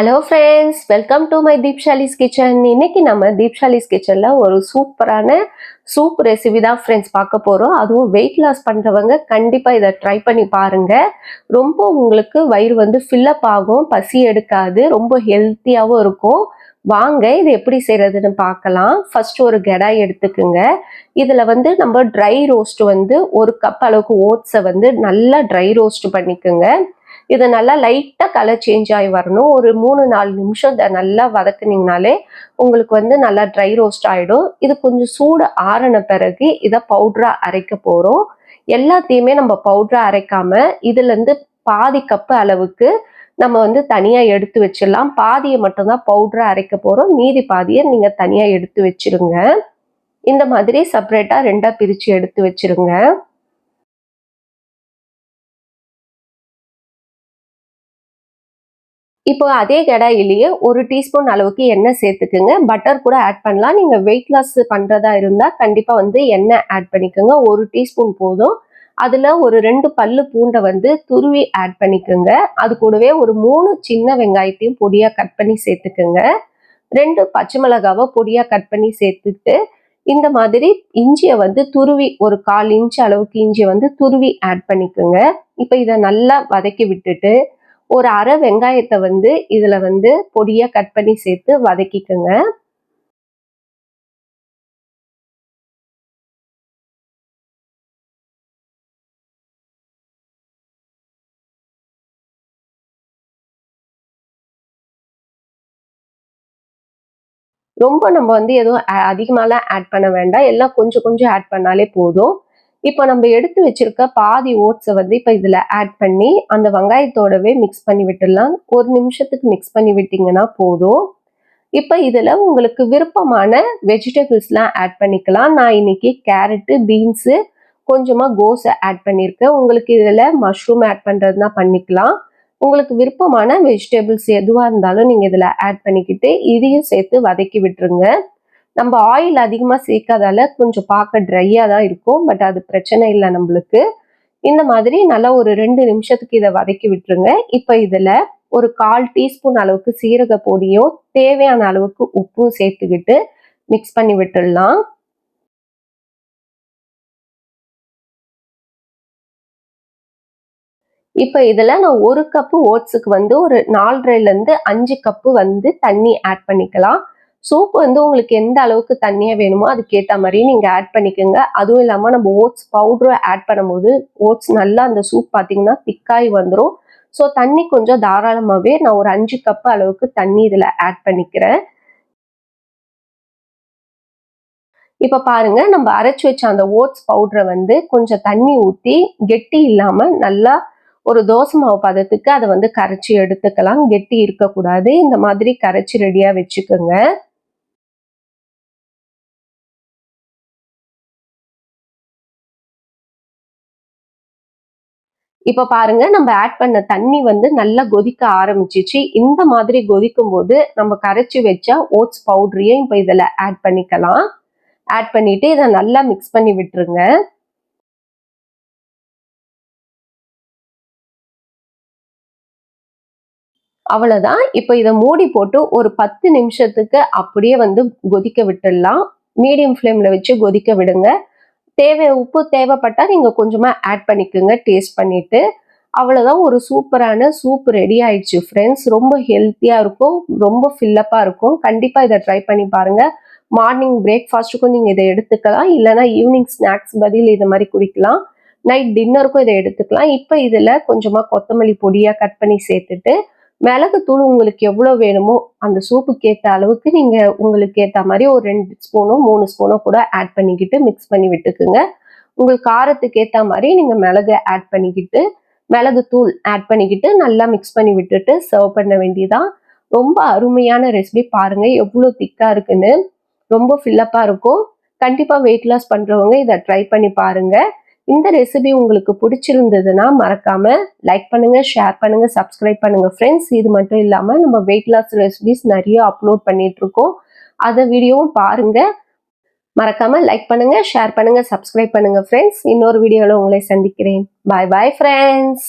Hello friends welcome to my Deepshali's kitchen இன்னைக்கு நம்ம தீப்ஷாலிஸ் கிச்சனில் ஒரு சூப்பரான சூப் ரெசிபி தான் ஃப்ரெண்ட்ஸ் பார்க்க போகிறோம் அதுவும் வெயிட் லாஸ் பண்ணுறவங்க கண்டிப்பாக இதை ட்ரை பண்ணி பாருங்கள் ரொம்ப உங்களுக்கு வயிறு வந்து ஃபில்லப் ஆகும் பசி எடுக்காது ரொம்ப ஹெல்த்தியாகவும் இருக்கும். வாங்க இது எப்படி செய்கிறதுன்னு பார்க்கலாம். ஃபர்ஸ்ட் ஒரு கெடாய் எடுத்துக்குங்க. இதில் வந்து நம்ம ட்ரை ரோஸ்ட் வந்து ஒரு கப் அளவுக்கு ஓட்ஸை வந்து நல்லா ட்ரை ரோஸ்ட் பண்ணிக்கோங்க. இதை நல்லா லைட்டாக கலர் சேஞ்ச் ஆகி வரணும். ஒரு மூணு நாலு நிமிஷம் இதை நல்லா வதக்குனீங்கனாலே உங்களுக்கு வந்து நல்லா ட்ரை ரோஸ்ட் ஆகிடும் இது கொஞ்சம் சூடு ஆறின பிறகு இதை பவுட்ராக அரைக்க போகிறோம் எல்லாத்தையுமே நம்ம பவுட்ராக அரைக்காம இதுலேருந்து பாதி கப்பு அளவுக்கு நம்ம வந்து தனியாக எடுத்து வச்சிடலாம். பாதியை மட்டும்தான் பவுட்ராக அரைக்க போகிறோம் மீதி பாதியை நீங்கள் தனியாக எடுத்து வச்சிருங்க. இந்த மாதிரி செப்பரேட்டாக ரெண்டாக பிரித்து எடுத்து வச்சிருங்க. இப்போ அதே கடாயிலேயே ஒரு டீஸ்பூன் அளவுக்கு எண்ணெய் சேர்த்துக்குங்க. பட்டர் கூட ஆட் பண்ணலாம். நீங்கள் வெயிட் லாஸ் பண்ணுறதா இருந்தால் கண்டிப்பாக வந்து எண்ணெய் ஆட் பண்ணிக்கோங்க. ஒரு டீஸ்பூன் போதும். அதில் ஒரு ரெண்டு பல்லு பூண்டை வந்து துருவி ஆட் பண்ணிக்கோங்க. அது கூடவே ஒரு மூணு சின்ன வெங்காயத்தையும் பொடியாக கட் பண்ணி சேர்த்துக்குங்க. ரெண்டு பச்சை மிளகாவை பொடியாக கட் பண்ணி சேர்த்துட்டு இந்த மாதிரி இஞ்சியை வந்து துருவி ஒரு கால் இன்ச் அளவுக்கு இஞ்சியை வந்து துருவி ஆட் பண்ணிக்கோங்க. இப்போ இதை நல்லா வதக்கி விட்டுட்டு ஒரு அரை வெங்காயத்தை வந்து இதில் வந்து பொடியாக கட் பண்ணி சேர்த்து வதக்கிக்கோங்க. ரொம்ப நம்ம வந்து எதுவும் அதிகமாலாம் ஆட் பண்ண வேண்டாம். எல்லாம் கொஞ்சம் கொஞ்சம் ஆட் பண்ணாலே போதும். இப்போ நம்ம எடுத்து வச்சிருக்க பாதி ஓட்ஸை வந்து இப்போ இதில் ஆட் பண்ணி அந்த வெங்காயத்தோடவே மிக்ஸ் பண்ணி விட்டுடலாம். ஒரு நிமிஷத்துக்கு மிக்ஸ் பண்ணி விட்டிங்கன்னா போதும். இப்போ இதில் உங்களுக்கு விருப்பமான வெஜிடபிள்ஸ்லாம் ஆட் பண்ணிக்கலாம். நான் இன்னைக்கு கேரட்டு பீன்ஸு கொஞ்சமாக கோஸை ஆட் பண்ணியிருக்கேன். உங்களுக்கு இதில் மஷ்ரூம் ஆட் பண்ணுறதுனா பண்ணிக்கலாம். உங்களுக்கு விருப்பமான வெஜிடபிள்ஸ் எதுவாக இருந்தாலும் நீங்கள் இதில் ஆட் பண்ணிக்கிட்டு இதையும் சேர்த்து வதக்கி விட்டுருங்க. நம்ம ஆயில் அதிகமாக சேர்க்காதால கொஞ்சம் பார்க்க ட்ரையாக தான் இருக்கும். பட் அது பிரச்சனை இல்லை நம்மளுக்கு. இந்த மாதிரி நல்லா ஒரு ரெண்டு நிமிஷத்துக்கு இதை வதக்கி விட்டுருங்க. இப்போ இதில் ஒரு கால் டீஸ்பூன் அளவுக்கு சீரக பொடியும் தேவையான அளவுக்கு உப்பும் சேர்த்துக்கிட்டு மிக்ஸ் பண்ணி விட்டுடலாம். இப்போ இதில் நான் ஒரு கப்பு ஓட்ஸுக்கு வந்து ஒரு நாலரைலேருந்து அஞ்சு கப்பு வந்து தண்ணி ஆட் பண்ணிக்கலாம். சூப் வந்து உங்களுக்கு எந்த அளவுக்கு தண்ணியாக வேணுமோ அதுக்கேற்ற மாதிரி நீங்கள் ஆட் பண்ணிக்கோங்க. அதுவும் இல்லாமல் நம்ம ஓட்ஸ் பவுடரை ஆட் பண்ணும்போது ஓட்ஸ் நல்லா அந்த சூப் பார்த்தீங்கன்னா திக்காய் வந்துடும் ஸோ தண்ணி கொஞ்சம் தாராளமாகவே நான் ஒரு அஞ்சு கப்பு அளவுக்கு தண்ணி இதில் ஆட் பண்ணிக்கிறேன். இப்போ பாருங்க நம்ம அரைச்சி வச்ச அந்த ஓட்ஸ் பவுடரை வந்து கொஞ்சம் தண்ணி ஊற்றி கெட்டி இல்லாமல் நல்லா ஒரு தோசை மாவு பதத்துக்கு அதை வந்து கரைச்சி எடுத்துக்கலாம். கெட்டி இருக்கக்கூடாது. இந்த மாதிரி கரைச்சி ரெடியாக வச்சுக்கோங்க. இப்போ பாருங்க நம்ம ஆட் பண்ண தண்ணி வந்து நல்லா கொதிக்க ஆரம்பிச்சிச்சு. இந்த மாதிரி கொதிக்கும் போது நம்ம கரைச்சி வச்ச ஓட்ஸ் பவுடரையும் இப்போ இதில் ஆட் பண்ணிக்கலாம். ஆட் பண்ணிட்டு இதை நல்லா மிக்ஸ் பண்ணி விட்டுருங்க. அவ்வளோதான் இப்போ இதை மூடி போட்டு ஒரு பத்து நிமிஷத்துக்கு அப்படியே வந்து கொதிக்க விட்டுடலாம். மீடியம் ஃப்ளேமில் வச்சு கொதிக்க விடுங்க. தேவை உப்பு தேவைப்பட்டால் நீங்கள் கொஞ்சமாக ஆட் பண்ணிக்கோங்க டேஸ்ட் பண்ணிவிட்டு அவ்வளோதான் ஒரு சூப்பரான சூப் ரெடி ஆயிடுச்சு ஃப்ரெண்ட்ஸ் ரொம்ப ஹெல்த்தியாக இருக்கும் ரொம்ப ஃபில்லப்பாக இருக்கும். கண்டிப்பாக இதை ட்ரை பண்ணி பாருங்கள் மார்னிங் பிரேக்ஃபாஸ்ட்டுக்கும் நீங்கள் இதை எடுத்துக்கலாம். இல்லைனா ஈவினிங் ஸ்நாக்ஸ் பதில் இது மாதிரி குடிக்கலாம். நைட் டின்னருக்கும் இதை எடுத்துக்கலாம். இப்போ இதில் கொஞ்சமாக கொத்தமல்லி பொடியாக கட் பண்ணி சேர்த்துட்டு மிளகுத்தூள் உங்களுக்கு எவ்வளோ வேணுமோ அந்த சூப்புக்கு ஏற்ற அளவுக்கு நீங்கள் உங்களுக்கு ஏற்ற மாதிரி ஒரு ரெண்டு ஸ்பூனோ மூணு ஸ்பூனோ கூட ஆட் பண்ணிக்கிட்டு மிக்ஸ் பண்ணி விட்டுக்குங்க. உங்களுக்கு காரத்துக்கு ஏற்ற மாதிரி நீங்கள் மிளகு ஆட் பண்ணிக்கிட்டு மிளகு தூள் ஆட் பண்ணிக்கிட்டு நல்லா மிக்ஸ் பண்ணி விட்டுட்டு சர்வ் பண்ண வேண்டியதான் ரொம்ப அருமையான ரெசிபி பாருங்கள் எவ்வளோ திக்காக இருக்குன்னு. ரொம்ப ஃபில்லப்பாக இருக்கும். கண்டிப்பாக வெயிட் லாஸ் பண்ணுறவங்க இதை ட்ரை பண்ணி பாருங்கள் இந்த ரெசிபி உங்களுக்கு பிடிச்சிருந்ததுன்னா மறக்காம லைக் பண்ணுங்க ஷேர் பண்ணுங்க சப்ஸ்கிரைப் பண்ணுங்க. ஃப்ரெண்ட்ஸ் இது மட்டும் இல்லாம நம்ம வெயிட் லாஸ் ரெசிபிஸ் நிறைய அப்லோட் பண்ணிட்டு இருக்கோம் அதை வீடியோவும் பாருங்க. மறக்காம லைக் பண்ணுங்க ஷேர் பண்ணுங்க சப்ஸ்கிரைப் பண்ணுங்க. ஃப்ரெண்ட்ஸ் இன்னொரு வீடியோவில் உங்களை சந்திக்கிறேன். பாய் பாய் ஃப்ரெண்ட்ஸ்